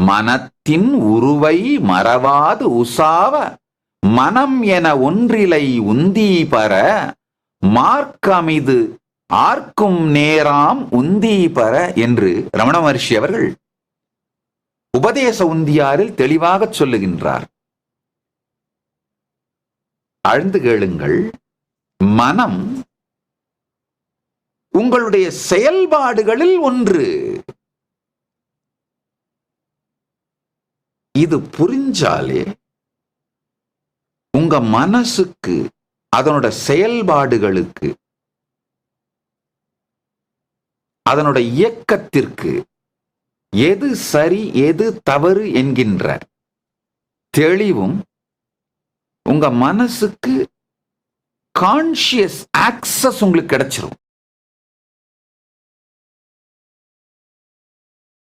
மனத்தின் உருவை மறவாது உசாவ. மனம் என ஒன்றிலை உந்தீபர மார்க்கமிது ஆர்க்கும் நேராம் உந்தீபர என்று ரமண மகர்ஷி அவர்கள் உபதேச உந்தியாரில் தெளிவாகச் சொல்லுகின்றார். அழுந்து கேளுங்கள். மனம் உங்களுடைய செயல்பாடுகளில் ஒன்று. இது புரிஞ்சாலே உங்க மனசுக்கு அதனோட செயல்பாடுகளுக்கு அதனோட இயக்கத்திற்கு எது சரி எது தவறு என்கின்ற தெளிவும் உங்க மனசுக்கு கான்சியஸ் ஆக்சஸ் உங்களுக்கு கிடைச்சிரும்.